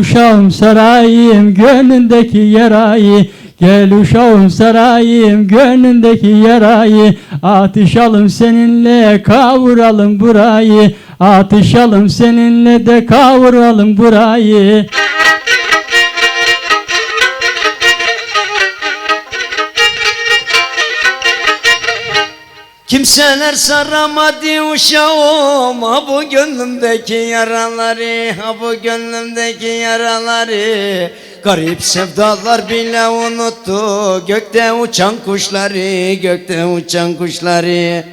Uşağım sarayım gönlündeki yarayı. Gel uşağım sarayım gönlündeki yarayı. Atışalım seninle kavuralım burayı. Atışalım seninle de kavuralım burayı Kimseler saramadı uşağım. Ha bu gönlümdeki yaraları Ha bu gönlümdeki yaraları. Garip sevdalar bile unuttu. Gökte uçan kuşları Gökte uçan kuşları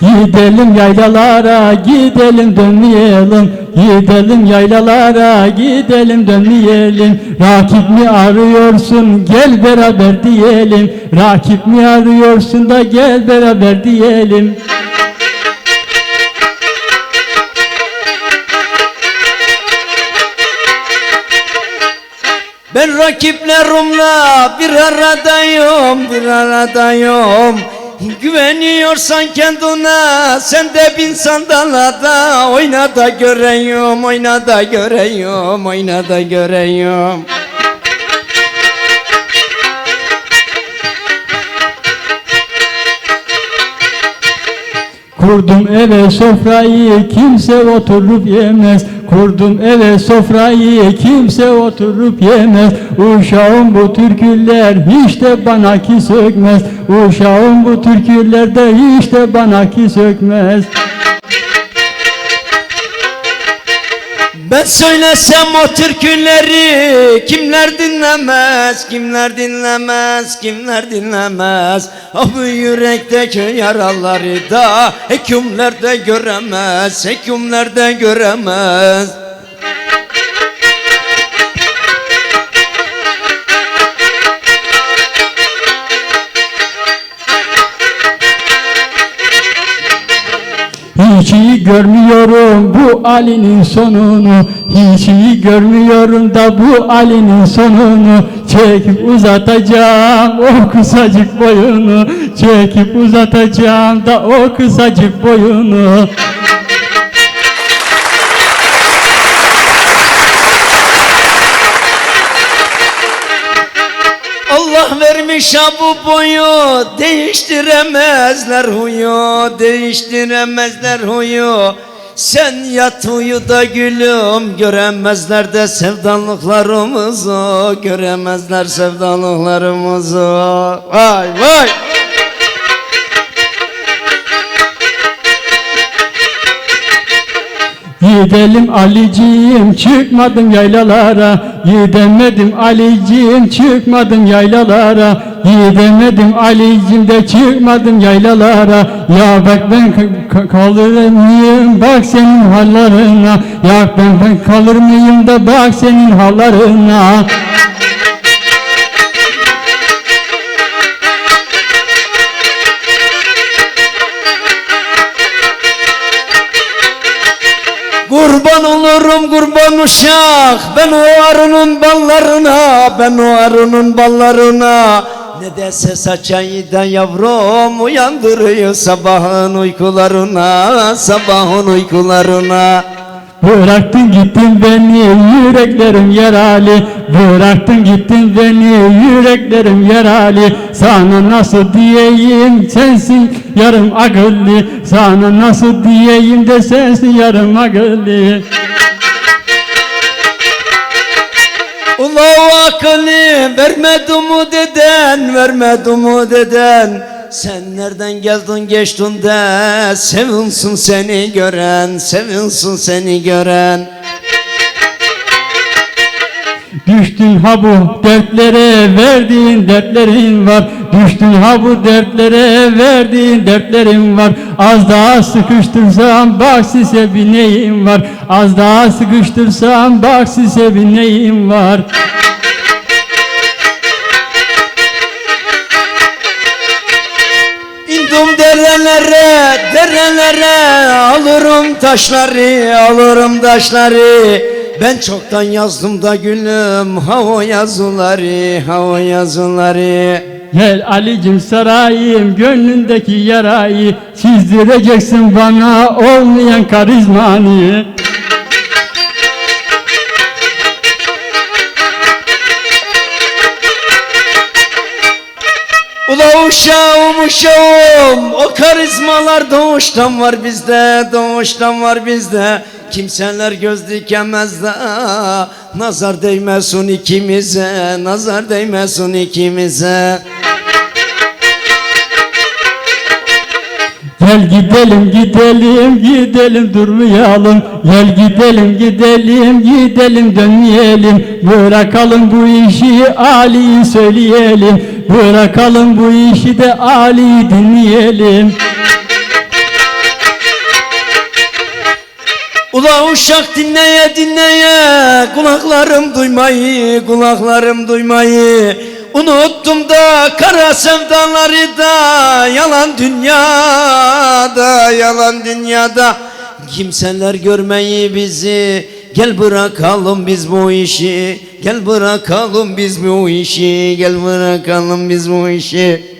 Gidelim yaylalara gidelim dönmeyelim. Gidelim yaylalara gidelim dönmeyelim. Rakip mi arıyorsun? Gel beraber diyelim. Rakip mi arıyorsun da gel beraber diyelim. Ben rakiplerimle bir aradayım, bir aradayım. Güveniyorsan kendine, sen de bin sandalada. Oyna da göreyim, oyna da göreyim, oyna da göreyim. Kurdum eve sofrayı kimse oturup yemez. Kurdum eve sofrayı kimse oturup yemez. Uşağım bu türküler hiç de bana ki sökmez. Uşağım bu türkülerde hiç de bana ki sökmez Ben söylesem o türküleri kimler dinlemez, kimler dinlemez, kimler dinlemez. Ah bu yürekteki yaraları da hekimler de göremez, hekimler de göremez. Hiç iyi görmüyorum. Bu Ali'nin sonunu Hiç iyi görmüyorum da bu Ali'nin sonunu Çekip uzatacağım. O kısacık boyunu Çekip uzatacağım da o kısacık boyunu Ha bu boyu Değiştiremezler huyu Değiştiremezler huyu. Sen yat uyu da gülüm Göremezler de sevdalıklarımızı Göremezler sevdalıklarımızı. Vay vay Gidelim Aliciğim çıkmadım yaylalara. Gidemedim Aliciğim çıkmadım yaylalara. Gidemedim Aliciğim de çıkmadım yaylalara. Ya bak ben kalır mıyım bak senin hallarına. Ya ben, ben kalır mıyım da bak senin hallarına Kurban olurum kurban uşak. Ben o arının ballarına Ben o arının ballarına. Ne de ses da yavrum Uyandırıyor sabahın uykularına Sabahın uykularına Bıraktın gittin beni yüreklerim yaralı Bıraktın gittin beni yüreklerim yaralı Sana nasıl diyeyim sensin yarım akıllı. Sana nasıl diyeyim de sensin yarım akıllı. Ulu akıllı vermedi umut eden Vermedi umut eden Sen nereden geldin geçtin de Sevinsin seni gören Sevinsin seni gören. Düştün ha bu dertlere verdiğin dertlerin var. Düştün ha bu dertlere verdiğin dertlerin var. Az daha sıkıştırsam bak size bir neyim var. Az daha sıkıştırsam bak size bir neyim var derelere, derelere Alırım taşları, alırım taşları. Ben çoktan yazdım da gülüm Hava yazıları, hava yazıları. Gel Ali'cim sarayım gönlündeki yarayı Çizdireceksin bana olmayan karizmanı Ula uşağım uşağım o karizmalar doğuştan var bizde doğuştan var bizde. Kimseler göz dikemez de nazar değmesin ikimize nazar değmesin ikimize. Gel gidelim gidelim gidelim durmayalım. Gel gidelim gidelim gidelim dönmeyelim. Bırakalım bu işi Ali'yi söyleyelim Bırakalım bu işi de Ali'yi dinleyelim. Ula uşak dinleye dinleye kulaklarım duymayı kulaklarım duymayı. Unuttum da kara sevdaları da yalan dünyada yalan dünyada. Kimseler görmeyi bizi gel bırakalım biz bu işi. Gel bırakalım biz bu işi. Gel bırakalım biz bu işi